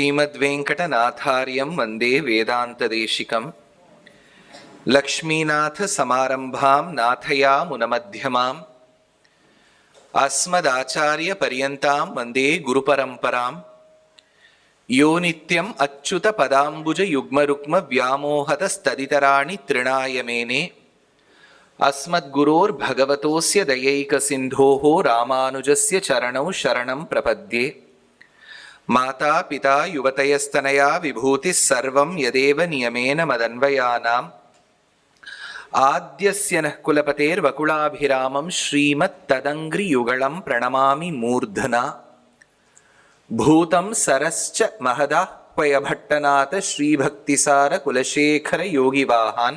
శ్రీమద్వేంకటనాథార్యం వందే వేదాంతదేశికం. లక్ష్మీనాథ సమారంభాం నాథయా మునమధ్యమాం అస్మదాచార్య పర్యంతం వందే గురుపరంపరాం. యో నిత్యం అచ్యుత పదాంబుజ యుగ్మరుక్మ వ్యామోహత స్తదితరాణి తృణాయమేనే. అస్మద్గురోర్భగవతోస్య దయైక సింధో రామానుజస్య చరణౌ శరణం ప్రపద్యే. మాతా పితా యువతయస్తనయా విభూతి సర్వం యదేవ నియమేన మదన్వయానాం. ఆద్యస్యన కులపతేర్వకుళాభిరామం శ్రీమత్ తదంగ్రియుగళం ప్రణమామి మూర్ధన. భూతం సరశ్చ మహదాహ్వయభట్టనాథ శ్రీభక్తిసార కులశేఖర యోగివాహాన్.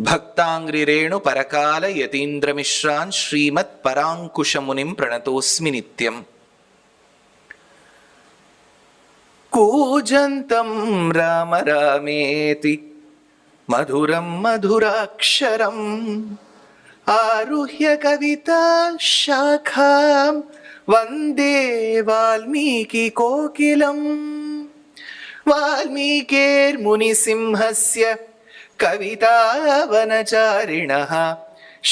భక్తాంగ్రిరేణు పరకాల యతీంద్రమిశ్రాన్ శ్రీమత్ పరాంకుశమునిం ప్రణతోస్మి నిత్యం. कूजन्तं राम रामेति मधुरं मधुराक्षरम् आरुह्य कविता शाखां वंदे वाल्मीकिकोकिलम् वाल्मीकेर्मुनिसिंहस्य कवितावनचारिणः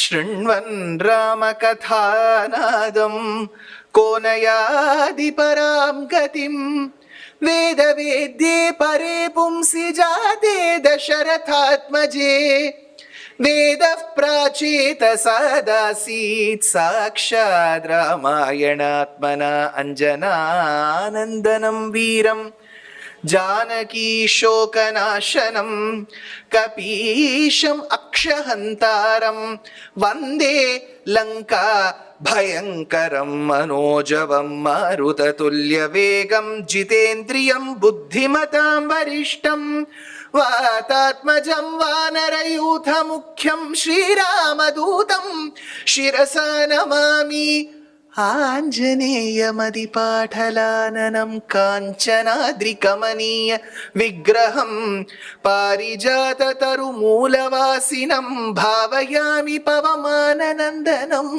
शृण्वन् रामकथानादं को नयादि परां गतिम् वेदवेद्ये परे पुंसि जाते दशरथात्मजे वेदः प्राचेत सदासीत् साक्षात् रामायणात्मना अञ्जनानन्दनं वीरम् जानकीशोकनाशनं कपीशम् अक्षहन्तारं वन्दे लङ्का भयङ्करं मनोजवं मारुततुल्यवेगं जितेन्द्रियं बुद्धिमतां वरिष्ठं वातात्मजं वानरयूथमुख्यं श्रीरामदूतं शिरसा नमामि आञ्जनेयमदिपाठलाननं काञ्चनाद्रिकमनीय विग्रहं पारिजाततरुमूलवासिनं भावयामि पवमाननन्दनं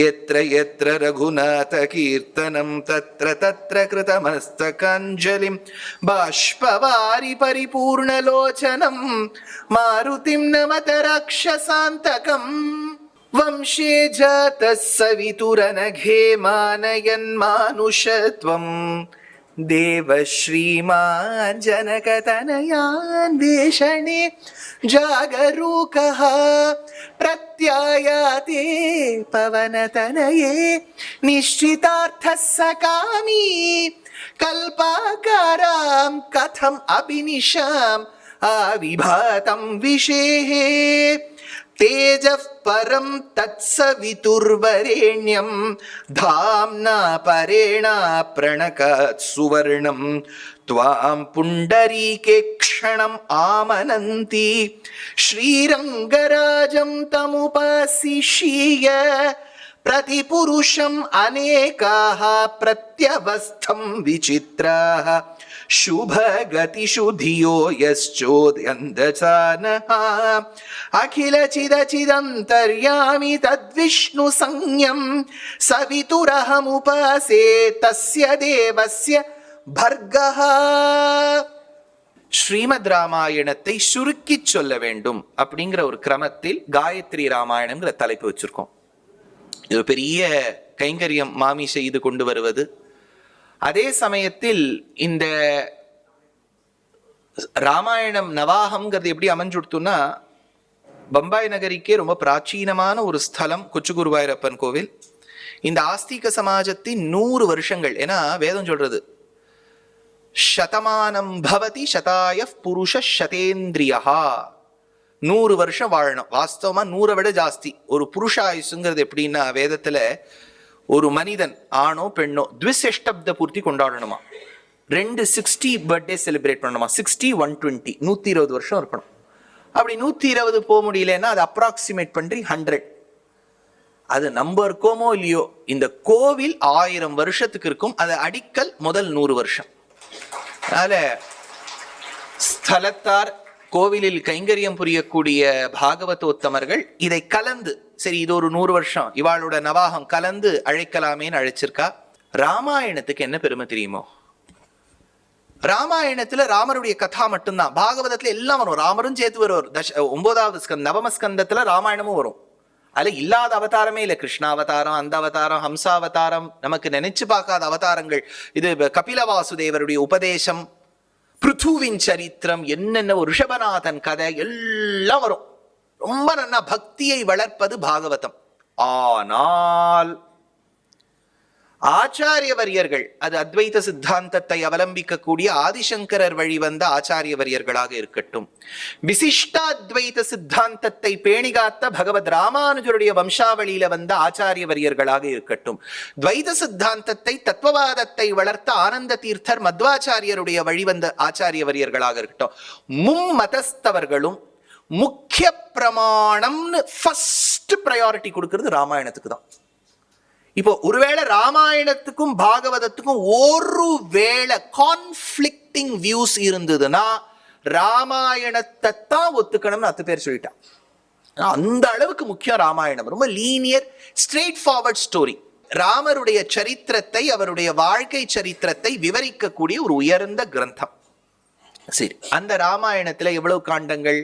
यत्र यत्र रघुनाथकीर्तनं तत्र तत्र कृतमस्तकाञ्जलिं बाष्पवारि परिपूर्णलोचनं मारुतिं नमत राक्षसान्तकम् वंशे जातः सवितुरनघे मानयन्मानुषत्वं देवश्रीमान् जनकतनयान्वेषणे जागरूकः, प्रत्यायाते पवनतनये, निश्चितार्थः सकामी, कल्पाकारां कथम् अभिनिशाम् आविभातं विषेः। तेजः परं तत्सवितुर्वरेण्यं धाम्ना परेणा प्रणकात् सुवर्णं त्वां पुण्डरीके क्षणम् आमनन्ति श्रीरङ्गराजं तमुपासिषीय प्रतिपुरुषम् अनेकाः प्रत्यवस्थं विचित्राः शुभगतिषु धियो यश्चोद्यन्दचानः अखिलचिदचिदन्तर्यामि तद्विष्णुसंज्ञं सवितुरहमुपासे तस्य देवस्य भर्गः ஸ்ரீமத் ராமாயணத்தை சுருக்கிச் சொல்ல வேண்டும் அப்படிங்கிற ஒரு கிரமத்தில் காயத்ரி ராமாயணம்ங்கிற தலைப்பு வச்சிருக்கோம் இது பெரிய கைங்கரியம் மாமி செய்து கொண்டு வருவது அதே சமயத்தில் இந்த ராமாயணம் நவாகம்ங்கிறது எப்படி அமைஞ்சுடுத்துன்னா பம்பாய் நகரிக்கே ரொம்ப பிராச்சீனமான ஒரு ஸ்தலம் கொச்சுகுருவாயூரப்பன் கோவில். இந்த ஆஸ்திக சமாஜத்தின் நூறு வருஷங்கள் ஏன்னா வேதம் சொல்றது சதமானம் பவதி சதாய புருஷ சதேந்திரியா நூறு வருஷம் வாழணும். வாஸ்தவமா நூறை விட ஜாஸ்தி. ஒரு புருஷ ஆயுசுங்கிறது எப்படின்னா வேதத்துல ஒரு மனிதன் ஆணோ பெண்ணோ த்விசஷ்டப்த பூர்த்தி கொண்டாடணுமா? ரெண்டு சிக்ஸ்டி பர்த்டே செலிப்ரேட் பண்ணணுமா? சிக்ஸ்டி ஒன் டுவெண்ட்டி நூற்றி இருபது வருஷம் இருக்கணும். அப்படி நூற்றி இருபது போக முடியலன்னா அது அப்ராக்சிமேட் பண்ணி ஹண்ட்ரட் அது நம்ம இருக்கோமோ இல்லையோ இந்த கோவில் ஆயிரம் வருஷத்துக்கு இருக்கும். அது அடிக்கல் முதல் நூறு வருஷம். அதில் ஸ்தலத்தார் கோவிலில் கைங்கரியம் புரியக்கூடிய பாகவதோத்தமர்கள் இதை கலந்து சரி இது ஒரு நூறு வருஷம் இவாளோட நவாகம் கலந்து அழைக்கலாமேன்னு அழைச்சிருக்கா? ராமாயணத்துக்கு என்ன பெருமை தெரியுமோ? ராமாயணத்துல ராமருடைய கதா மட்டும்தான். பாகவதத்துல எல்லாம் வரும். ராமரும் சேர்த்து வருவார். தஷ ஒன்பதாவது ஸ்கந்த நவமஸ்கந்தத்துல ராமாயணமும் வரும். அதுல இல்லாத அவதாரமே இல்லை. கிருஷ்ணாவதாரம் அந்த அவதாரம் ஹம்சாவதாரம் நமக்கு நினைச்சு பார்க்காத அவதாரங்கள். இது கபில வாசுதேவருடைய உபதேசம் பிருத்துவின் சரித்திரம் என்னென்ன ஒரு ரிஷபநாதன் கதை எல்லாம் வரும். ரொம்ப நல்லா பக்தியை வளர்ப்பது பாகவதம். ஆனால் ஆச்சாரியவரியர்கள் அது அத்வைத சித்தாந்தத்தை அவலம்பிக்கக்கூடிய ஆதிசங்கரர் வழி வந்த ஆச்சாரியவரியர்களாக இருக்கட்டும். விசிஷ்டாத்வைத சித்தாந்தத்தை பேணிகாத்த பகவத் ராமானுஜருடைய வம்சாவளியில வந்த ஆச்சாரியவரியர்களாக இருக்கட்டும். துவைத சித்தாந்தத்தை தத்துவவாதத்தை வளர்த்த ஆனந்த தீர்த்தர் மத்வாச்சாரியருடைய வழிவந்த ஆச்சாரியவரியர்களாக இருக்கட்டும். மும்மதஸ்தவர்களும் முக்கிய பிரமாணம்னு ஃபர்ஸ்ட் ப்ரையாரிட்டி கொடுக்கறது ராமாயணத்துக்கு தான். இப்போ ஒருவேளை ராமாயணத்துக்கும் பாகவதத்துக்கும் ஒரு வேளை கான்ஃபிளிக்டிங் வியூஸ் இருந்ததுன்னா ராமாயணத்தை தான் ஒத்துக்கணும்னு அத்து பேர் சொல்லிட்டான் அந்த அளவுக்கு முக்கியம் ராமாயணம். ரொம்ப லீனியர் ஸ்ட்ரெயிட் ஃபார்வர்ட் ஸ்டோரி ராமருடைய சரித்திரத்தை அவருடைய வாழ்க்கை சரித்திரத்தை விவரிக்கக்கூடிய ஒரு உயர்ந்த கிரந்தம். சரி அந்த ராமாயணத்தில் எவ்வளவு காண்டங்கள்?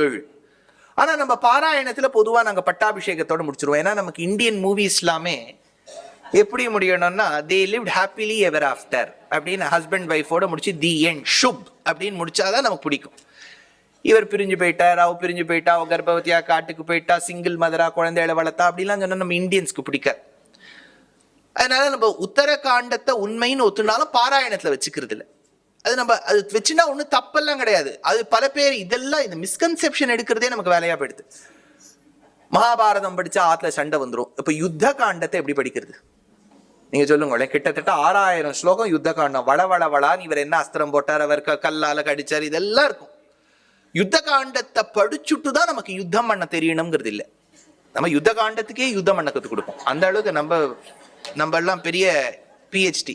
ஏழு. ஆனா நம்ம பாராயணத்துல பொதுவா நாங்க பட்டாபிஷேகத்தோட முடிச்சிருவோம். ஏன்னா நமக்கு இந்தியன் மூவிஸ் எல்லாமே எப்படி முடியணும்னா they lived happily ever after அப்படின்னு ஹஸ்பண்ட் ஒய்ஃபோட முடிச்சு தி என் ஷுப் அப்படின்னு முடிச்சாதான் நமக்கு பிடிக்கும். இவர் பிரிஞ்சு போயிட்டார் அவ பிரிஞ்சு போயிட்டா அவ கர்ப்பவதியா காட்டுக்கு போயிட்டா சிங்கிள் மதரா குழந்தைகளை வளர்த்தா அப்படிலாம் சொன்னா நம்ம இந்தியன்ஸ்க்கு பிடிக்காது. அதனால நம்ம உத்தரகாண்டத்தை உண்மைன்னு ஒத்துனாலும் பாராயணத்துல வச்சுக்கிறது இல்லை அது நம்ம அது வச்சுன்னா ஒன்றும் தப்பெல்லாம் கிடையாது. அது பல பேர் இதெல்லாம் இந்த மிஸ்கன்செப்ஷன் எடுக்கிறதே நமக்கு வேலையா போயிடுது. மகாபாரதம் படிச்சா ஆத்துல சண்டை வந்துடும் இப்போ யுத்த காண்டத்தை எப்படி படிக்கிறது? நீங்க சொல்லுங்களேன் கிட்டத்தட்ட ஆறாயிரம் ஸ்லோகம் யுத்த காண்டம் வள வள வளான்னு இவர் என்ன அஸ்திரம் போட்டார் அவர் கல்லால கடிச்சார் இதெல்லாம் இருக்கும். யுத்த காண்டத்தை படிச்சுட்டு தான் நமக்கு யுத்தம் பண்ண தெரியணுங்கிறது இல்லை. நம்ம யுத்த காண்டத்துக்கே யுத்தம் பண்ண கற்றுக் கொடுப்போம். அந்த அளவுக்கு நம்ம நம்ம எல்லாம் பெரிய பிஹெச்டி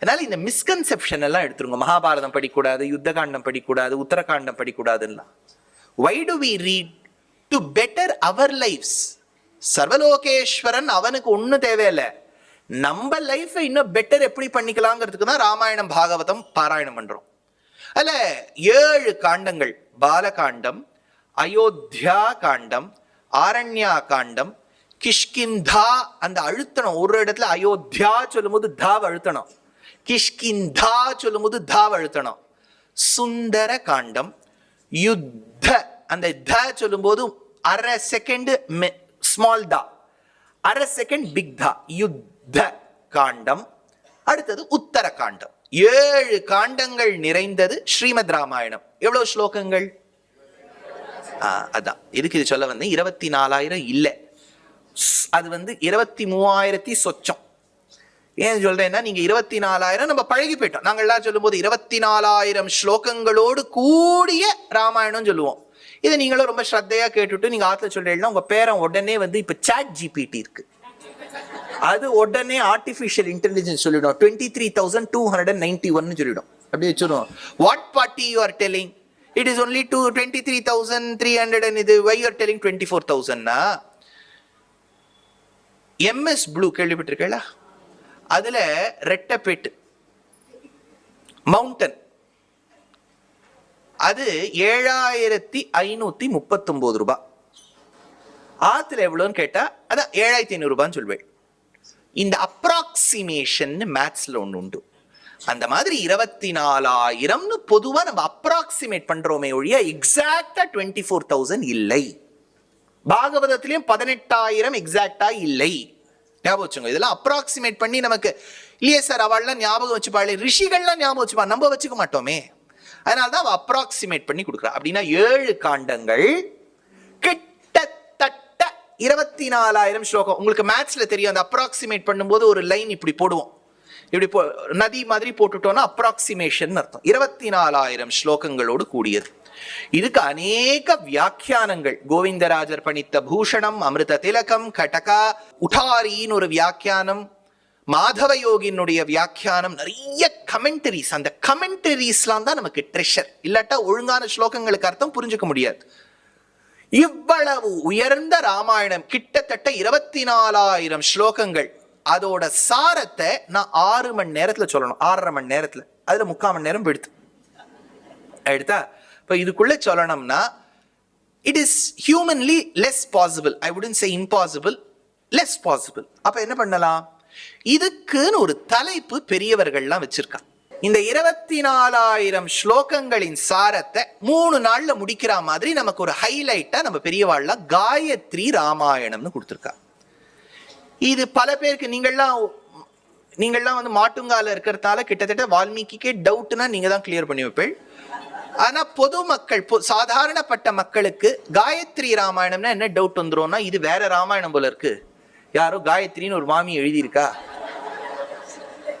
அதனால இந்த மிஸ்கன்செப்ஷன் எல்லாம் எடுத்துருங்க. மகாபாரதம் படிக்கூடாது யுத்த காண்டம் படிக்கூடாது உத்தரகாண்டம் படிக்கூடாதுன்னா why do we read to better our lifes Sarvalokeshwaran அவனுக்கு ஒன்றும் தேவையில்லை. நம்ம லைஃப்பை இன்னும் பெட்டர் எப்படி பண்ணிக்கலாங்கிறதுக்கு தான் ராமாயணம் பாகவதம் பாராயணம் பண்றோம். அல்ல ஏழு காண்டங்கள். பாலகாண்டம் அயோத்தியா காண்டம் ஆரண்யா காண்டம் கிஷ்கிந்தா அந்த அழுத்தணும் ஒரு இடத்துல அயோத்தியா சொல்லும்போது தாவ் அழுத்தணும். கிஷ்கிந்தா சொல்லும்போது தாவ் அழுத்தணும். சுந்தர காண்டம் யுத்த அந்த த சொல்லும்போது அரை செகண்ட் ஸ்மால் தா அரை செகண்ட் பிக் தா யுத்த காண்டம். அடுத்தது உத்தர காண்டம். ஏழு காண்டங்கள் நிறைந்தது ஸ்ரீமத் ராமாயணம். எவ்வளவு ஸ்லோகங்கள்? ஆ, அதான். எதுக்கு இது சொல்ல வந்து இருபத்தி நாலாயிரம் இல்லை. அது வந்து இருபத்தி மூவாயிரத்தி சொச்சம். ஏன் சொல்றேன்னா நீங்க இருபத்தி நாலாயிரம் நம்ம பழகி போயிட்டோம். நாங்கள் எல்லாம் சொல்லும்போது இருபத்தி நாலாயிரம் ஸ்லோகங்களோடு கூடிய ராமாயணம் சொல்லுவோம். இதை நீங்களும் ரொம்ப ஸ்ரத்தையா கேட்டுட்டு நீங்க ஆத்துல சொல்றீங்கன்னா உங்க பேரன் உடனே வந்து இப்ப சாட் ஜிபிடி இருக்கு. அது உடனே ஆர்டிஃபிஷியல் இன்டெலிஜென்ஸ் சொல்லிடும். Twenty three thousand two hundred and ninety ஒன்னு சொல்லிடும். அப்படி சொல்லுவோம் what party you are telling it is only two twenty three thousand three hundred and இது why are telling twenty four தௌசண்ட்னா MS blue கேள்விப்பட்டிருக்கீங்களா? அதில் ரெட்டப்பேட்டு mountain அது ஏழாயிரத்தி ஐநூற்றி முப்பத்தொம்போது ரூபாய் ஆற்றுல எவ்வளோன்னு கேட்டால் அதான் ஏழாயிரத்தி ஐநூறுரூபான்னு சொல்வேன். இந்த அப்ராக்சிமேஷன் மேத்ஸில் ஒன்று உண்டு. அந்த மாதிரி இருபத்தி நாலாயிரம்னு பொதுவாக நம்ம அப்ராக்சிமேட் பண்ணுறோமே ஒழிய எக்ஸாக்டாக டுவெண்ட்டி ஃபோர் தௌசண்ட் இல்லை. பாகவதத்திலையும் பதினெட்டாயிரம் எக்ஸாக்டாக இல்லை. ஞாபகம் வச்சுங்க இதெல்லாம் அப்ராக்சிமேட் பண்ணி நமக்கு இல்லையே சார் அவள்லாம் ஞாபகம் வச்சுப்பாள். ரிஷிகள்லாம் ஞாபகம் வச்சுப்பா நம்ம வச்சுக்க மாட்டோமே. அதனால தான் அவள் அப்ராக்சிமேட் பண்ணி கொடுக்குறா. அப்படின்னா ஏழு காண்டங்கள் கிட்டத்தட்ட இருபத்தி நாலாயிரம் ஸ்லோகம். உங்களுக்கு மேத்ஸில் தெரியும். அந்த அப்ராக்சிமேட் பண்ணும்போது ஒரு லைன் இப்படி போடுவோம். இப்படி போ நதி மாதிரி போட்டுட்டோம்னா அப்ராக்சிமேஷன் அர்த்தம். இருபத்தி நாலாயிரம் ஸ்லோகங்களோடு கூடியது. இதுக்கு அநேக வியாக்கியானங்கள். கோவிந்தராஜர் பணித்த பூஷணம் அமிர்த திலகம் கடகா உடாரின்னு ஒரு வியாக்கியானம் மாதவ யோகினுடைய வியாக்கியானம் நிறைய கமெண்டரிஸ் அந்த கமெண்டரிஸ்லாம் தான் நமக்கு ட்ரெஷர் இல்லாட்டா ஒழுங்கான ஸ்லோகங்களுக்கு அர்த்தம் புரிஞ்சுக்க முடியாது. இவ்வளவு உயர்ந்த ராமாயணம் கிட்டத்தட்ட இருபத்தி நாலாயிரம் ஸ்லோகங்கள். அதோட சாரத்தை நான் ஆறு மணி நேரத்தில் சொல்லணும். ஆறரை மணி நேரத்தில். அதில் முக்கால் மணி நேரம் போயிடுது எடுத்தா? இப்போ இதுக்குள்ளே சொல்லணும்னா it is humanly less possible I wouldn't say impossible less possible அப்போ என்ன பண்ணலாம்? இதுக்குன்னு ஒரு தலைப்பு பெரியவர்கள்லாம் வச்சிருக்காங்க. இந்த இருபத்தி நாலாயிரம் ஸ்லோகங்களின் சாரத்தை மூணு நாள்ல முடிக்கிற மாதிரி நமக்கு ஒரு ஹைலைட்டா நம்ம பெரியவாள்லாம் காயத்ரி ராமாயணம்னு கொடுத்துருக்கா. இது பல பேருக்கு நீங்கள்லாம் நீங்கள்லாம் வந்து மாட்டுங்கால இருக்கிறதால கிட்டத்தட்ட வால்மீகிக்கே டவுட்னா நீங்க தான் கிளியர் பண்ணி வைப்பேள். ஆனா பொதுமக்கள் சாதாரணப்பட்ட மக்களுக்கு காயத்ரி ராமாயணம்னா என்ன டவுட் வந்துரும்னா இது வேற ராமாயணம் போல இருக்கு. யாரோ காயத்ரின்னு ஒரு மாமி எழுதியிருக்கா?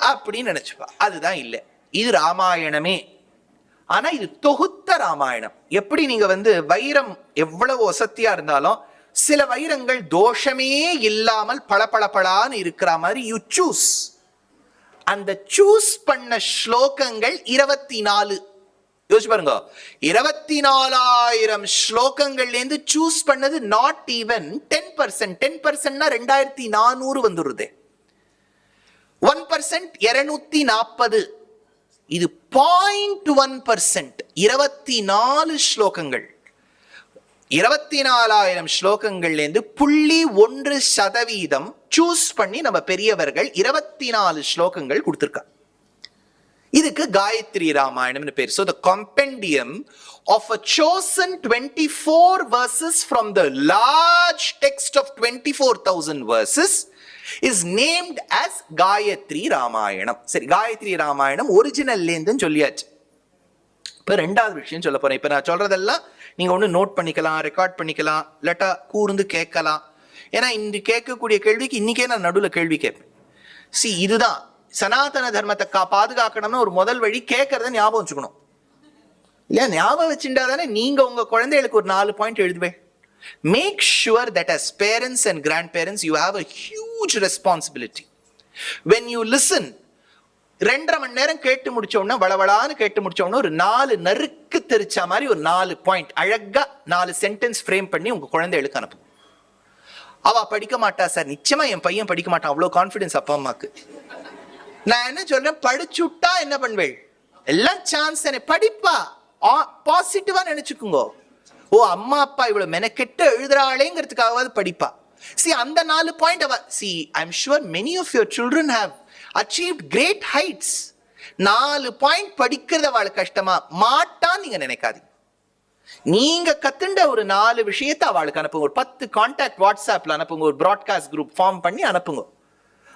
அப்படின்னு நினைச்சுப்பா. அதுதான் இல்லை. இது ராமாயணமே. ஆனா இது தொகுத்த ராமாயணம். எப்படி நீங்க வந்து வைரம் எவ்வளவு வசத்தியா இருந்தாலும் சில வைரங்கள் தோஷமே இல்லாமல் பளபளபளான்னு இருக்கிற மாதிரி யூ சூஸ் அந்த சூஸ் பண்ண ஸ்லோகங்கள் இருபத்தி நாலு யோசிச்சு பாருங்க. இருபத்தி நாலாயிரம் ஸ்லோகங்கள்ல இருந்து சூஸ் பண்ணது not even ten percent ten பர்சன்ட்னா ரெண்டாயிரத்தி நானூறு வந்துடுது ஒன் பர்சன்ட் இருநூத்தி நாற்பது இது பாயிண்ட் ஒன் பர்சன்ட் இருபத்தி நாலு ஸ்லோகங்கள். இருபத்தி நாலாயிரம் ஸ்லோகங்கள்லேருந்து புள்ளி ஒன்று சதவீதம் சூஸ் பண்ணி நம்ம பெரியவர்கள் இருபத்தி நாலு ஸ்லோகங்கள் கொடுத்துருக்கா இதுக்கு காயத்ரி ராமாயணம்னு பேர். So the compendium of a chosen twenty four verses from the large text of twenty four thousand verses is named as Gayatri Ramayanam சரி காயத்ரி ராமாயணம் ஒரிஜினல்லேருந்துன்னு சொல்லியாச்சு. இப்போ ரெண்டாவது விஷயம் சொல்ல போகிறேன் இப்போ நான் சொல்கிறதெல்லாம் நீங்கள் ஒன்று நோட் பண்ணிக்கலாம் ரெக்கார்ட் பண்ணிக்கலாம் இல்லாட்டா கூர்ந்து கேட்கலாம். ஏன்னா இன்று கேட்கக்கூடிய கேள்விக்கு இன்றைக்கே நான் நடுவில் கேள்வி கேட்பேன். சி இதுதான். சனாதன தர்மத்தை கா பாதுகாக்கணும்னு ஒரு முதல் வழி கேட்கறத ஞாபகம் வச்சுக்கணும். இல்லையா? ஞாபகம் வச்சுட்டா தானே நீங்கள் உங்கள் குழந்தைகளுக்கு ஒரு நாலு பாயிண்ட் எழுதுவேன் make sure that us parents and grandparents you have a huge responsibility when you listen ரெண்டரை மணி நேரம் கேட்டு முடிச்சோம்னா வளவளான்னு கேட்டு முடிச்சோம்னா ஒரு நாலு நறுக்கு தெரிச்ச மாதிரி ஒரு நாலு பாயிண்ட் அழகா நாலு சென்டென்ஸ் ஃப்ரேம் பண்ணி உங்க குழந்தைகளுக்கு அனுப்பும். அவ படிக்க மாட்டா சார் நிச்சயமா என் பையன் படிக்க மாட்டான். அவ்வளவு கான்ஃபிடன்ஸ் அப்பா அம்மாக்கு. நான் என்ன சொல்றேன்? படிச்சுட்டா என்ன பண்ணுவேள்? எல்லாம் சான்ஸ் தானே. படிப்பா. பாசிட்டிவா நினைச்சுக்குங்க. ஓ அம்மா அப்பா இவ்வளவு மெனக்கெட்டு எழுதுறாளேங்கிறதுக்காகவாது படிப்பா. சி அந்த நாலு பாயிண்ட் அவ see I am sure many of your children have achieve great heights நாலு பாயிண்ட் படிக்கிறது அவளுக்கு கஷ்டமா? மாட்டான்னு நீங்க நினைக்காதீங்க. நீங்க கத்துண்ட ஒரு நாலு விஷயத்தை அவளுக்கு அனுப்புங்க. ஒரு பத்து கான்டாக்ட் வாட்ஸ்அப்ல அனுப்புங்க. ஒரு ப்ராட்காஸ்ட் குரூப் ஃபார்ம் பண்ணி அனுப்புங்க.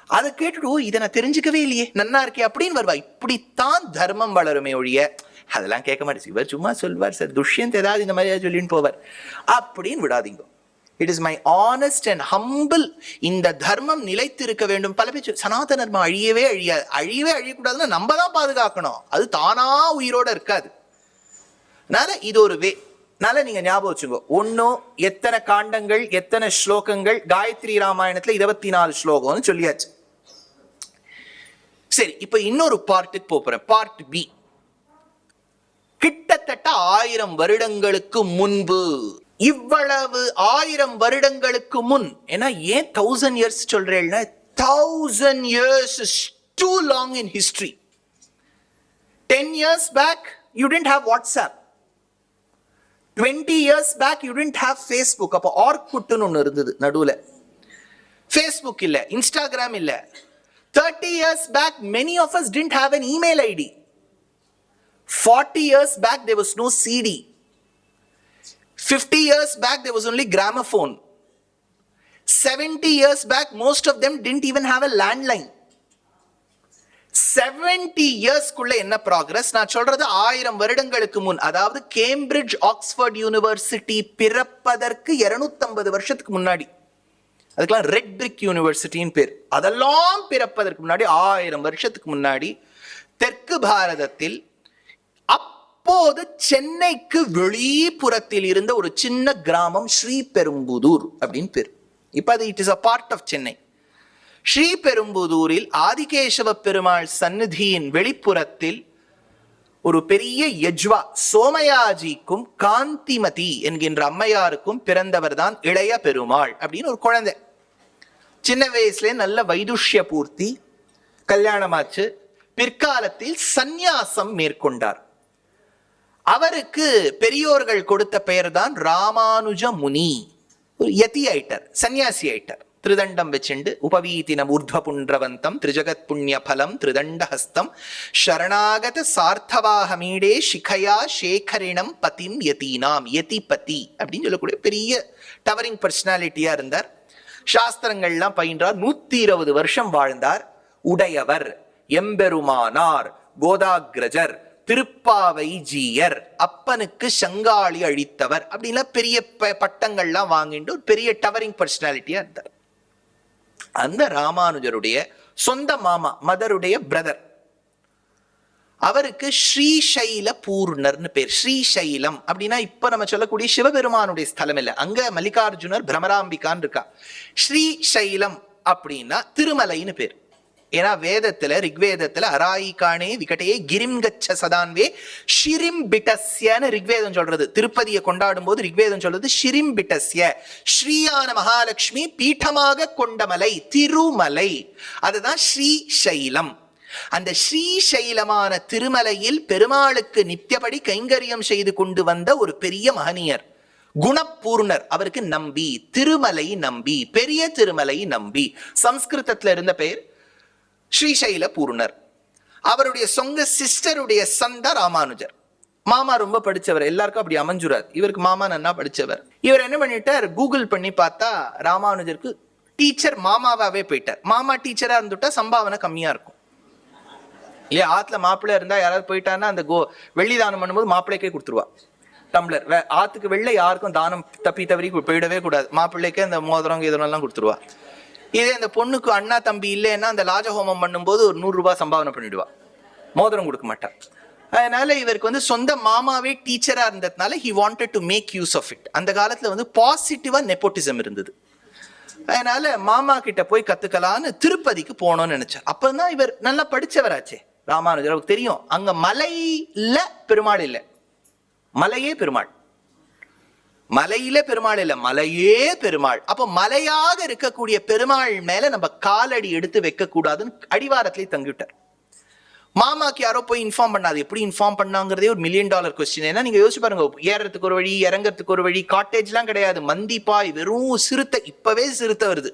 அதை கேட்டுட்டு இதை நான் தெரிஞ்சுக்கவே இல்லையே. நன்னா இருக்கே அப்படின்னு வருவா. இப்படித்தான் தர்மம் வளருமே ஒழிய அதெல்லாம் கேட்க மாட்டேன். இவர் சும்மா சொல்வார் சார் துஷ்யந்த் ஏதாவது இந்த மாதிரி சொல்லின்னு போவார். அப்படின்னு விடாதீங்க. It is my honest and humble இந்த தர்மம் நிலைத்திருக்க வேண்டும். பல பேச்சு சனாதன தர்மம் அழியவே அழியாது அழியவே அழியக்கூடாதுன்னா நம்ம தான் பாதுகாக்கணும். அது தானா உயிரோட இருக்காது. அதனால இது ஒரு வே அதனால நீங்க ஞாபகம் வச்சுக்கோ. ஒன்னும் எத்தனை காண்டங்கள் எத்தனை ஸ்லோகங்கள் காயத்ரி ராமாயணத்துல இருபத்தி நாலு ஸ்லோகம்னு சொல்லியாச்சு. சரி இப்ப இன்னொரு பார்ட்டுக்கு போறேன் பார்ட் பி கிட்டத்தட்ட ஆயிரம் வருடங்களுக்கு முன்பு இவ்வளவு ஆயிரம் வருடங்களுக்கு முன் ஏன்னா ஏன் தௌசண்ட் இயர்ஸ் சொல்றேன்னா thousand years is too long in history ten years back you didn't have WhatsApp twenty years back you didn't have Facebook அப்போ ஆர்குட்னு ஒன்று இருந்தது நடுவில். ஃபேஸ்புக் இல்லை இன்ஸ்டாகிராம் இல்லை. Thirty years back many of us didn't have an email ID forty years back there was no CD 50 years back, there was only gramophone. 70 years back, most of them didn't even have a landline. 70 இயர்ஸ்க்குள்ள என்ன progress நான் சொல்றது ஆயிரம் வருடங்களுக்கு முன் அதாவது Cambridge Oxford university பிறப்பதற்கு 250 வருஷத்துக்கு முன்னாடி அதுக்கெல்லாம் ரெட் பிரிக் யூனிவர்சிட்டின்னு பேர் அதெல்லாம் பிறப்பதற்கு முன்னாடி ஆயிரம் வருஷத்துக்கு முன்னாடி தெற்கு பாரதத்தில் அப்போது சென்னைக்கு வெளிப்புறத்தில் இருந்த ஒரு சின்ன கிராமம் ஸ்ரீபெரும்புதூர் அப்படின்னு பேர். இப்போ அது it is a part of Chennai ஸ்ரீபெரும்புதூரில் Adikesava Perumal சந்நிதியின் வெளிப்புறத்தில் ஒரு பெரிய யஜ்வா சோமயாஜிக்கும் காந்திமதி என்கின்ற அம்மையாருக்கும் பிறந்தவர் தான் இளைய பெருமாள் அப்படின்னு ஒரு குழந்தை. சின்ன வயசுல நல்ல வைதுஷ்ய பூர்த்தி கல்யாணமாச்சு பிற்காலத்தில் சந்நியாசம் மேற்கொண்டார். அவருக்கு பெரியோர்கள் கொடுத்த பெயர் தான் ராமானுஜ முனி. ஒரு யதி ஐட்டர் சன்னியாசி ஐட்டர் திருதண்டம் வச்சுண்டு உபவீதினம் ஊர்த்வ புன்றவந்தம் திரிஜகத் புண்ணிய பலம் திருதண்டஹஸ்தம் ஷரணாகத சார்த்தவாகமீடே சிகையா சேகரிணம் பதிம் யதீனாம் யதி பதி அப்படின்னு சொல்லக்கூடிய பெரிய டவரிங் பர்சனாலிட்டியா இருந்தார். சாஸ்திரங்கள்லாம் பயின்றார் நூத்தி இருபது வருஷம் வாழ்ந்தார். உடையவர் எம்பெருமானார் கோதாகிரஜர் திருப்பாவை ஜீயர் அப்பனுக்கு சங்காளி அழித்தவர் அப்படின்லாம் பெரிய ப- பட்டங்கள்லாம் வாங்கிட்டு ஒரு பெரிய டவரிங் பர்சனாலிட்டியா இருந்தார். அந்த ராமானுஜருடைய சொந்த மாமா மதருடைய பிரதர் அவருக்கு ஸ்ரீசைல பூர்ணர்னு பேர். ஸ்ரீசைலம் அப்படின்னா இப்ப நம்ம சொல்லக்கூடிய சிவபெருமானுடைய ஸ்தலம் இல்லை. அங்க மல்லிகார்ஜுனர் பிரமராம்பிகான் இருக்கா. ஸ்ரீசைலம் அப்படின்னா திருமலைன்னு பேர். ஏன்னா வேதத்துல ரிக்வேதத்துல அராயிகானே விகட்டையே கிரிம் கச்ச சதான்வே ஷிரிம் பிட்டஸ்யன்னு ரிக்வேதம் சொல்றது. திருப்பதியை கொண்டாடும் போது ரிக்வேதம் சொல்றது ஷிரிம் பிட்டஸ்ய ஸ்ரீயான மகாலட்சுமி பீட்டமாக கொண்டமலை திருமலை. அதுதான் ஸ்ரீசைலம். அந்த ஸ்ரீசைலமான திருமலையில் பெருமாளுக்கு நித்தியபடி கைங்கரியம் செய்து கொண்டு வந்த ஒரு பெரிய மகனியர். குணப்பூர்ணர். அவருக்கு நம்பி. திருமலை நம்பி. பெரிய திருமலை நம்பி. சம்ஸ்கிருதத்துல இருந்த பெயர் ஸ்ரீசைல பூர்ணர். அவருடைய சொங்க சிஸ்டருடைய சந்தா ராமானுஜர். மாமா ரொம்ப படிச்சவர். எல்லாருக்கும் அப்படி அமைஞ்சுறார். இவருக்கு மாமா நன்னா படிச்சவர். இவர் என்ன பண்ணிட்டார்? கூகுள் பண்ணி பார்த்தா ராமானுஜருக்கு டீச்சர் மாமாவாவே போயிட்டார். மாமா டீச்சரா இருந்துட்டா சம்பாவனை கம்மியா இருக்கும். இல்லையா? ஆத்துல மாப்பிள்ளை இருந்தா யாராவது போயிட்டான்னா அந்த கோ வெள்ளி தானம் பண்ணும்போது மாப்பிள்ளைக்கே கொடுத்துருவா. டம்ளர். ஆற்றுக்கு ஆத்துக்கு யாருக்கும் தானம் தப்பி தவறி போயிடவே கூடாது. மாப்பிள்ளைக்கே அந்த மோதிரம் இதெல்லாம் கொடுத்துருவா. இதே அந்த பொண்ணுக்கு அண்ணா தம்பி இல்லைன்னா அந்த லாஜஹோமம் பண்ணும்போது ஒரு நூறுரூபா சம்பாவனை பண்ணிடுவா. மோதிரம் கொடுக்க மாட்டார் அதனால இவருக்கு வந்து சொந்த மாமாவே டீச்சராக இருந்ததுனால he wanted to make use of it அந்த காலத்தில் வந்து பாசிட்டிவாக நெப்போட்டிசம் இருந்தது. அதனால மாமா கிட்ட போய் கத்துக்கலான்னு திருப்பதிக்கு போகணும்னு நினைச்சார் அப்பதான் இவர் நல்லா படிச்சவராச்சே. ராமானுஜர் அவருக்கு தெரியும். அங்க மலையில பெருமாள் இல்லை. மலையே பெருமாள். மலையில பெருமாள் இல்ல மலையே பெருமாள். அப்ப மலையாக இருக்கக்கூடிய பெருமாள் மேல நம்ம காலடி எடுத்து வைக்க கூடாதுன்னு அடிவாரத்திலே தங்கிவிட்டார். மாமாக்கு யாரோ போய் இன்ஃபார்ம் பண்ணாது எப்படி இன்ஃபார்ம் பண்ணாங்கிறதே ஒரு மில்லியன் டாலர் கொஸ்டின் ஏன்னா நீங்க யோசிச்சு பாருங்க ஏறதுக்கு ஒரு வழி இறங்கறதுக்கு ஒரு வழி காட்டேஜ்லாம் கிடையாது. மந்திப்பாய் வெறும் சிறுத்தை. இப்பவே சிறுத்தை வருது.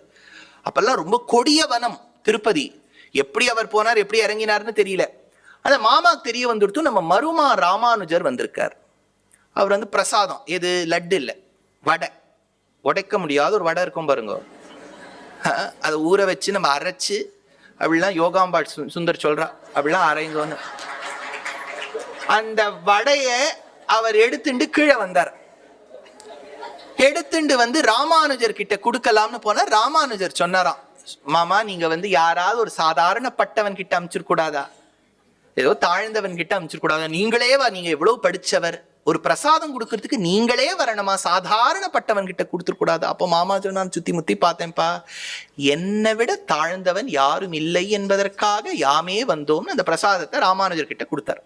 அப்பெல்லாம் ரொம்ப கொடிய வனம் திருப்பதி. எப்படி அவர் போனார் எப்படி இறங்கினார்னு தெரியல. அந்த மாமாக்கு தெரிய வந்துடுத்து நம்ம மருமா ராமானுஜர் வந்திருக்கார். அவர் வந்து பிரசாதம். எது? லட்டு இல்லை. வடை. உடைக்க முடியாத ஒரு வடை இருக்கும் பாருங்க. அதை ஊற வச்சு நம்ம அரைச்சு அப்படிலாம் யோகாம்பாள் சுந்தர் சொல்றா. அப்படிலாம் அரைங்க வந்து அந்த வடைய அவர் எடுத்துட்டு கீழே வந்தார். எடுத்துட்டு வந்து ராமானுஜர் கிட்ட கொடுக்கலாம்னு போனா ராமானுஜர் சொன்னாராம். மாமா நீங்க வந்து யாராவது ஒரு சாதாரணப்பட்டவன் கிட்ட அமைச்சிருக்கூடாதா ஏதோ தாழ்ந்தவன் கிட்ட அமைச்சிருக்கூடாதா நீங்களே வா நீங்க எவ்வளவு படிச்சவர்? ஒரு பிரசாதம் கொடுக்கறதுக்கு நீங்களே வரணுமா? சாதாரணப்பட்டவன் கிட்ட கொடுத்துருக்கூடாது அப்போ மாமா சொன்னான் சுத்தி முத்தி பார்த்தேன்ப்பா. என்னை விட தாழ்ந்தவன் யாரும் இல்லை என்பதற்காக யாமே வந்தோம்னு அந்த பிரசாதத்தை ராமானுஜர் கிட்ட கொடுத்தார்.